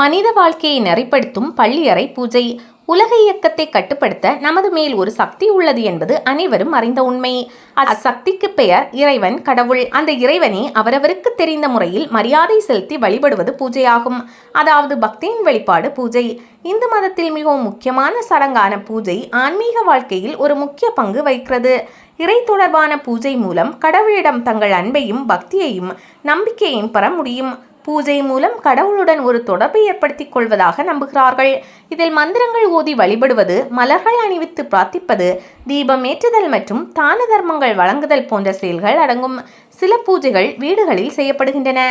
மனித வாழ்க்கையை நெறிப்படுத்தும் பள்ளியறை பூஜை. உலக இயக்கத்தை கட்டுப்படுத்த நமது மேல் ஒரு சக்தி உள்ளது என்பது அனைவரும் அறிந்த உண்மை. அச்சக்திக்கு பெயர் இறைவன் கடவுள். அந்த இறைவனை அவரவருக்கு தெரிந்த முறையில் மரியாதை செலுத்தி வழிபடுவது பூஜையாகும். அதாவது பக்தியின் வெளிப்பாடு பூஜை. இந்து மதத்தில் மிகவும் முக்கியமான சடங்கான பூஜை ஆன்மீக வாழ்க்கையில் ஒரு முக்கிய பங்கு வகிக்கிறது. இறை தொடர்பான பூஜை மூலம் கடவுளிடம் தங்கள் அன்பையும் பக்தியையும் நம்பிக்கையையும் பெற முடியும். பூஜை மூலம் கடவுளுடன் ஒரு தொடர்பை ஏற்படுத்திக் கொள்வதாக நம்புகிறார்கள். இதில் மந்திரங்கள் ஓதி வழிபடுவது மலர்கள் அணிவித்து பிரார்த்திப்பது தீபம் ஏற்றுதல் மற்றும் தான தர்மங்கள் வழங்குதல் போன்ற செயல்கள் அடங்கும். சில பூஜைகள் வீடுகளில் செய்யப்படுகின்றன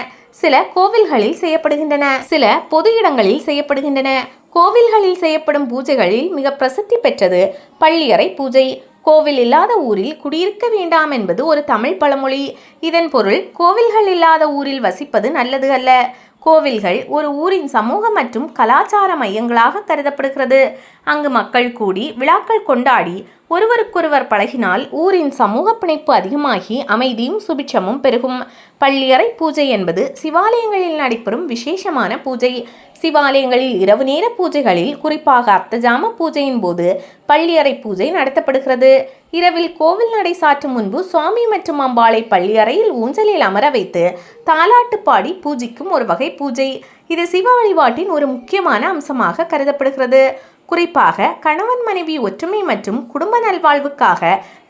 சில கோவில்களில் செய்யப்படுகின்றன சில பொது இடங்களில் செய்யப்படுகின்றன. கோவில்களில் செய்யப்படும் பூஜைகளில் மிக பிரசித்தி பெற்றது பள்ளியறை பூஜை. கோவில் இல்லாத ஊரில் குடியிருக்க வேண்டாம் என்பது ஒரு தமிழ் பழமொழி. இதன் பொருள் கோவில்கள் இல்லாத ஊரில் வசிப்பது நல்லது அல்ல. கோவில்கள் ஒரு ஊரின் சமூக மற்றும் கலாச்சார மையங்களாக கருதப்படுகிறது. அங்கு மக்கள் கூடி விழாக்கள் கொண்டாடி ஒருவருக்கொருவர் பழகினால் ஊரின் சமூக பிணைப்பு அதிகமாகி அமைதியும் சுபிட்சமும் பெருகும். பள்ளியறை பூஜை என்பது சிவாலயங்களில் நடைபெறும் விசேஷமான பூஜை. சிவாலயங்களில் இரவு நேர பூஜைகளில் குறிப்பாக அர்த்தஜாம பூஜையின் போது பள்ளியறை பூஜை நடத்தப்படுகிறது. இரவில் கோவில் நடை சாற்றும் முன்பு சுவாமி மற்றும் அம்பாளை பள்ளியறையில் ஊஞ்சலில் அமர வைத்து தாலாட்டு பாடி பூஜிக்கும் ஒரு வகை பூஜை. இது சிவ வழிபாட்டின் ஒரு முக்கியமான அம்சமாக கருதப்படுகிறது. குறிப்பாக கணவன் மனைவி ஒற்றுமை மற்றும் குடும்ப நல்வாழ்வுக்காக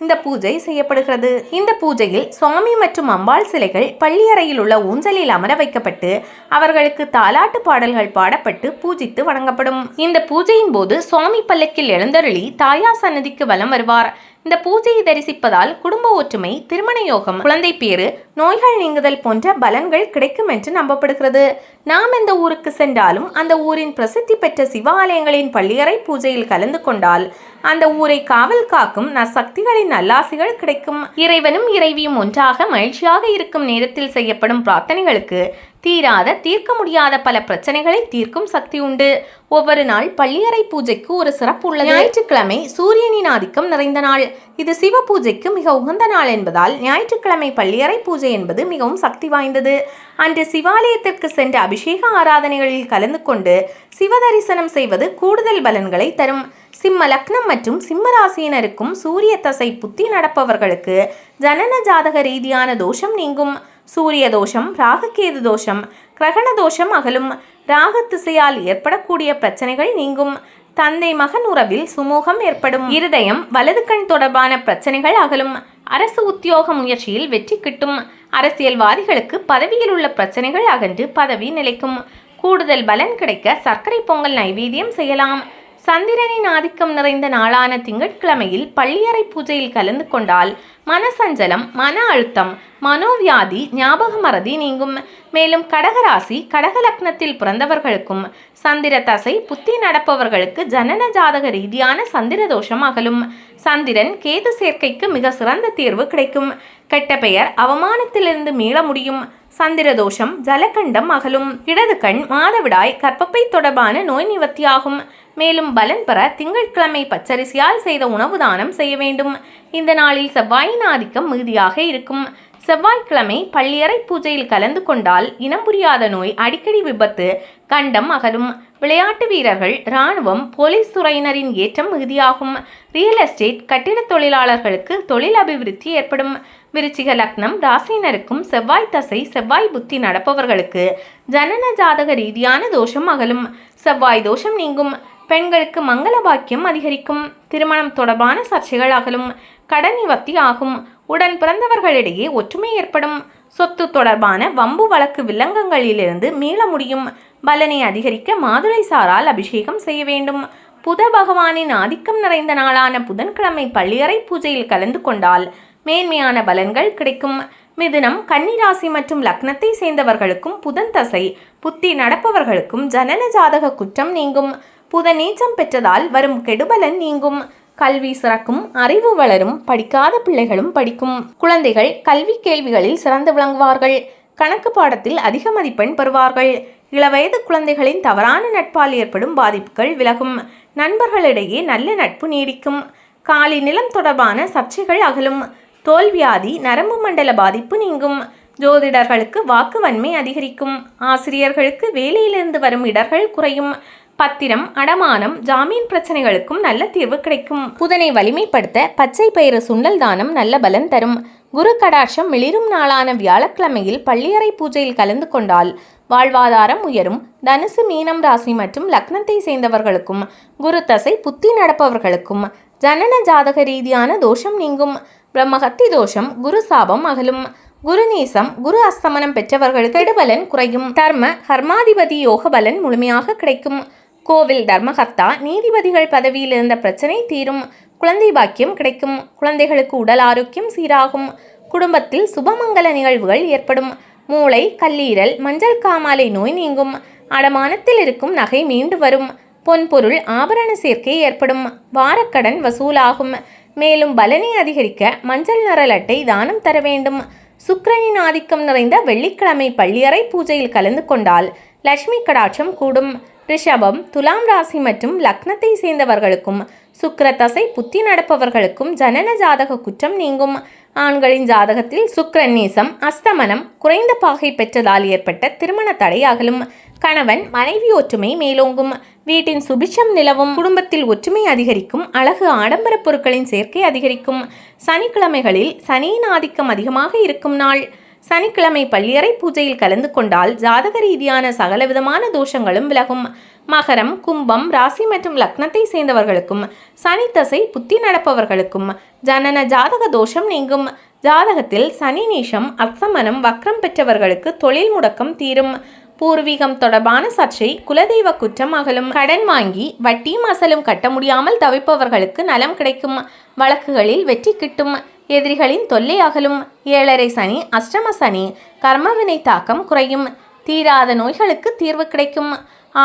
இந்த பூஜை செய்யப்படுகிறது. இந்த பூஜையில் சுவாமி மற்றும் அம்பாள் சிலைகள் பள்ளியறையில் உள்ள ஊஞ்சலில் அமர வைக்கப்பட்டு அவர்களுக்கு தாலாட்டு பாடல்கள் பாடப்பட்டு பூஜித்து வணங்கப்படும். இந்த பூஜையின் போது சுவாமி பல்லக்கில் எழுந்தருளி தாயார் சன்னதிக்கு வலம் வருவார். இந்த பூஜையை தரிசிப்பதால் குடும்ப ஒற்றுமை திருமண யோகம் குழந்தை பேறு நோய்கள் நீங்குதல் போன்ற பலன்கள் கிடைக்கும் என்று நம்பப்படுகிறது. நாம் எந்த ஊருக்கு சென்றாலும் அந்த ஊரின் பிரசித்தி பெற்ற சிவாலயங்களின் பள்ளியறை பூஜையில் கலந்து கொண்டால் அந்த ஊரை காவல் காக்கும் நற்சக்திகளின் நல்லாசிகள் கிடைக்கும். இறைவனும் இறைவியும் ஒன்றாக மகிழ்ச்சியாக இருக்கும் நேரத்தில் செய்யப்படும் பிரார்த்தனைகளுக்கு தீராத தீர்க்க முடியாத பல பிரச்சனைகளை தீர்க்கும் சக்தி உண்டு. ஒவ்வொரு நாள் பள்ளியறை பூஜைக்கு ஒரு சிறப்பு உள்ளது. ஞாயிற்றுக்கிழமை சூரியனின் ஆதிக்கம் நிறைந்த நாள். இது சிவ பூஜைக்கு மிக உகந்த நாள் என்பதால் ஞாயிற்றுக்கிழமை பள்ளியறை பூஜை என்பது மிகவும் சக்தி வாய்ந்தது. அன்று சிவாலயத்திற்கு சென்று அபிஷேக ஆராதனைகளில் கலந்து கொண்டு சிவ தரிசனம் செய்வது கூடுதல் பலன்களை தரும். சிம்ம லக்னம் மற்றும் சிம்ம ராசியினருக்கும் சூரிய தசை புத்தி நடப்பவர்களுக்கு ஜனன ஜாதக ரீதியான தோஷம் நீங்கும். சூரிய தோஷம் ராககேது தோஷம் கிரகண தோஷம் அகலும். ராக திசையால் ஏற்படக்கூடிய பிரச்சனைகள் நீங்கும். தந்தை மகன் உறவில் சுமூகம் ஏற்படும். இருதயம் வலது கண் தொடர்பான பிரச்சனைகள் அகலும். அரசு உத்தியோக முயற்சியில் வெற்றி கிட்டும். அரசியல்வாதிகளுக்கு பதவியில் உள்ள பிரச்சனைகள் அகன்று பதவி நிலைக்கும். கூடுதல் பலன் கிடைக்க சர்க்கரை பொங்கல் நைவேத்தியம் செய்யலாம். சந்திரனின் ஆதிக்கம் நிறைந்த நாளான திங்கட்கிழமையில் பள்ளியறை பூஜையில் கலந்து கொண்டால் மனசஞ்சலம் மன அழுத்தம் மனோவியாதி ஞாபக மறதி நீங்கும். மேலும் கடகராசி கடக லக்னத்தில் பிறந்தவர்களுக்கும் சந்திர தசை புத்தி நடப்பவர்களுக்கு ஜனன ஜாதக ரீதியான சந்திர தோஷம் அகலும். சந்திரன் கேது சேர்க்கைக்கு மிக சிறந்த தீர்வு கிடைக்கும். கெட்ட பெயர் அவமானத்திலிருந்து மீள முடியும். சந்திர தோஷம் ஜலகண்டம் அகலும். இடது கண் மாதவிடாய் கற்பப்பை தொடர்பான நோய் நிவர்த்தியாகும். மேலும் பலன் பெற திங்கட்கிழமை பச்சரிசியால் செய்த உணவு தானம் செய்ய வேண்டும். இந்த நாளில் செவ்வாயின் ஆதிக்கம் மிகுதியாக இருக்கும். செவ்வாய்க்கிழமை பள்ளியறை பூஜையில் கலந்து கொண்டால் இனம் புரியாத நோய் அடிக்கடி விபத்து கண்டம் அகலும். விளையாட்டு வீரர்கள் இராணுவம் போலீஸ் துறையினரின் ஏற்றம் மிகுதியாகும். ரியல் எஸ்டேட் கட்டிடத் தொழிலாளர்களுக்கு தொழில் அபிவிருத்தி ஏற்படும். விருச்சிக லக்னம் ராசினருக்கும் செவ்வாய் தசை செவ்வாய் புத்தி நடப்பவர்களுக்கு ஜனன ஜாதக ரீதியான தோஷம் அகலும். செவ்வாய் தோஷம் நீங்கும். பெண்களுக்கு மங்கள பாக்கியம் அதிகரிக்கும். திருமணம் தொடர்பான சர்ச்சைகள் அகலும். கடன் நிவர்த்தி ஆகும். உடன் பிறந்தவர்களிடையே ஒற்றுமை ஏற்படும். சொத்து தொடர்பான வம்பு வழக்கு வில்லங்கங்களிலிருந்து மீள முடியும். பலனை அதிகரிக்க மாதுளை சாரால் அபிஷேகம் செய்ய வேண்டும். புத பகவானின் ஆதிக்கம் நிறைந்த நாளான புதன்கிழமை பள்ளியறை பூஜையில் கலந்து கொண்டால் மேன்மையான பலன்கள் கிடைக்கும். மிதுனம் கன்னிராசி மற்றும் லக்னத்தை சேர்ந்தவர்களுக்கும் புதன் தசை புத்தி நடப்பவர்களுக்கும் ஜனன ஜாதக குற்றம் நீங்கும். புத நீச்சம் பெற்றதால் வரும் கெடுபலன் நீங்கும். கல்வி சிறக்கும் அறிவு வளரும் படிக்காத பிள்ளைகளும் படிக்கும். குழந்தைகள் கல்வி கேள்விகளில் சிறந்து விளங்குவார்கள். கணக்கு பாடத்தில் அதிக மதிப்பெண் பெறுவார்கள். இளவயது குழந்தைகளின் தவறான நட்பால் ஏற்படும் பாதிப்புகள் விலகும். நண்பர்களிடையே நல்ல நட்பு நீடிக்கும். காலி நிலம் தொடர்பான சர்ச்சைகள் அகலும். தோல்வியாதி நரம்பு மண்டல பாதிப்பு நீங்கும். ஜோதிடர்களுக்கு வாக்கு வன்மை அதிகரிக்கும். ஆசிரியர்களுக்கு வேலையிலிருந்து வரும் இடர்கள் குறையும். பத்திரம் அடமானம் ஜாமீன் பிரச்சனைகளுக்கும் நல்ல தீர்வு கிடைக்கும். புதனை வலிமைப்படுத்த பச்சை பயிறு சுண்டல் தானம் நல்ல பலன் தரும். குரு கடாட்சம் மிளிரும் நாளான வியாழக்கிழமையில் பள்ளியறை பூஜையில் கலந்து கொண்டால் வாழ்வாதாரம் உயரும். தனுசு மீனம் ராசி மற்றும் லக்னத்தை சேர்ந்தவர்களுக்கும் குரு தசை புத்தி நடப்பவர்களுக்கும் ஜனன ஜாதக ரீதியான தோஷம் நீங்கும். பிரம்மஹத்தி தோஷம் குரு சாபம் அகலும். குருநீசம் குரு அஸ்தமனம் பெற்றவர்களுக்கு இடுபலன் குறையும். தர்ம கர்மாதிபதி யோக பலன் முழுமையாக கிடைக்கும். கோவில் தர்மகர்த்தா நீதிபதிகள் பதவியில் இருந்த பிரச்சனை தீரும். குழந்தை பாக்கியம் கிடைக்கும். குழந்தைகளுக்கு உடல் ஆரோக்கியம் சீராகும். குடும்பத்தில் சுபமங்கல நிகழ்வுகள் ஏற்படும். மூளை கல்லீரல் மஞ்சள் காமாலை நோய் நீங்கும். அடமானத்தில் இருக்கும் நகை மீண்டு வரும். பொன்பொருள் ஆபரண சேர்க்கை ஏற்படும். வாரக்கடன் வசூலாகும். மேலும் பலனை அதிகரிக்க மஞ்சள் நிற அட்டை தானம் தர வேண்டும். சுக்கிரனின் ஆதிக்கம் நிறைந்த வெள்ளிக்கிழமை பள்ளியறை பூஜையில் கலந்து கொண்டால் லட்சுமி கடாட்சம் கூடும். ரிஷபம் துலாம் ராசி மற்றும் லக்னத்தை சேர்ந்தவர்களுக்கும் சுக்கர தசை புத்தி நடப்பவர்களுக்கும் ஜனன ஜாதக குற்றம் நீங்கும். ஆண்களின் ஜாதகத்தில் சுக்கிரன் நீசம் அஸ்தமனம் குறைந்த பாகை பெற்றதால் ஏற்பட்ட திருமண தடை அகலும். கணவன் மனைவி ஒற்றுமை மேலோங்கும். வீட்டின் சுபிட்சம் நிலவும். குடும்பத்தில் ஒற்றுமை அதிகரிக்கும். அழகு ஆடம்பர பொருட்களின் சேர்க்கை அதிகரிக்கும். சனிக்கிழமைகளில் சனியின் ஆதிக்கம் அதிகமாக இருக்கும் நாள். சனிக்கிழமை பள்ளியறை பூஜையில் கலந்து கொண்டால் ஜாதக ரீதியான சகலவிதமான தோஷங்களும் விலகும். மகரம் கும்பம் ராசி மற்றும் லக்னத்தை சேர்ந்தவர்களுக்கும் சனி தசை புத்தி நடப்பவர்களுக்கும் ஜனன ஜாதக தோஷம் நீங்கும். ஜாதகத்தில் சனி நீஷம் அக்சமனம் வக்ரம் பெற்றவர்களுக்கு தொழில் முடக்கம் தீரும். பூர்வீகம் தொடர்பான சர்ச்சை குலதெய்வ குற்றம் அகலும். கடன் வாங்கி வட்டியும் அசலும். கட்ட முடியாமல் தவிப்பவர்களுக்கு நலம் கிடைக்கும். வழக்குகளில் வெற்றி கிட்டும். எதிரிகளின் தொல்லை அகலும் ஏழரை சனி அஷ்டம சனி கர்மவினை தாக்கம் குறையும். தீராத நோய்களுக்கு தீர்வு கிடைக்கும்.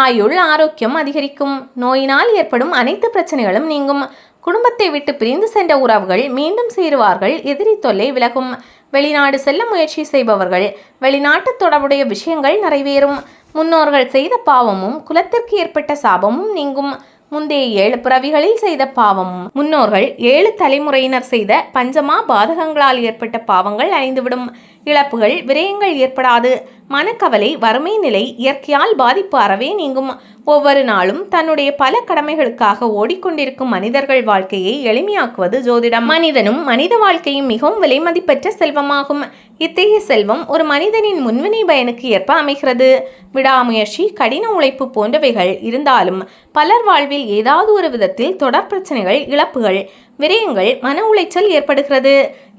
ஆயுள் ஆரோக்கியம் அதிகரிக்கும். நோயினால் ஏற்படும் அனைத்து பிரச்சனைகளும் நீங்கும். குடும்பத்தை விட்டு பிரிந்து சென்ற உறவுகள் மீண்டும் சேருவார்கள். எதிரி தொல்லை விலகும். வெளிநாடு செல்ல முயற்சி செய்பவர்கள் வெளிநாட்டு தொடர்புடைய விஷயங்கள் நிறைவேறும். முன்னோர்கள் செய்த பாவமும் குலத்திற்கு ஏற்பட்ட சாபமும் நீங்கும். முந்தைய ஏழு பிறவிகளில் செய்த பாவமும் முன்னோர்கள் ஏழு தலைமுறையினர் செய்த பஞ்சமா பாதகங்களால் ஏற்பட்ட பாவங்கள் அழிந்துவிடும். இழப்புகள் விரயங்கள் ஏற்படாது. மனக்கவலை வறுமை நிலை இயற்கையால் பாதிப்பு அறவே நீங்கும். ஒவ்வொரு நாளும் தன்னுடைய பல கடமைகளுக்காக ஓடிக்கொண்டிருக்கும் மனிதர்கள் வாழ்க்கையை எளிமையாக்குவது ஜோதிடம். மனிதனும் மனித வாழ்க்கையும் மிகவும் விலைமதிப்பற்ற செல்வமாகும். இத்தகைய செல்வம் ஒரு மனிதனின் முன்வினை பயனுக்கு ஏற்ப அமைகிறது. விடாமுயற்சி கடின உழைப்பு போன்றவைகள் இருந்தாலும் பலர் வாழ்வில் ஏதாவது ஒரு விதத்தில் தொடர் பிரச்சனைகள் இழப்புகள் விரயங்கள் மன உளைச்சல் ஏற்படுகிறது.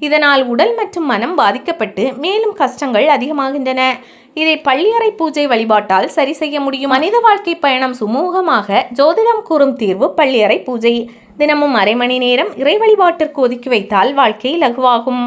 இதனால் உடல் மற்றும் மனம் பாதிக்கப்பட்டு மேலும் கஷ்டங்கள் அதிகமாகின்றன. இதை பள்ளியறை பூஜை வழிபாட்டால் சரி செய்ய முடியும். மனித வாழ்க்கை பயணம் சுமூகமாக ஜோதிடம் கூறும் தீர்வு பள்ளியறை பூஜை. தினமும் அரை மணி நேரம் இறை வழிபாட்டிற்கு ஒதுக்கி வைத்தால் வாழ்க்கை லகுவாகும்.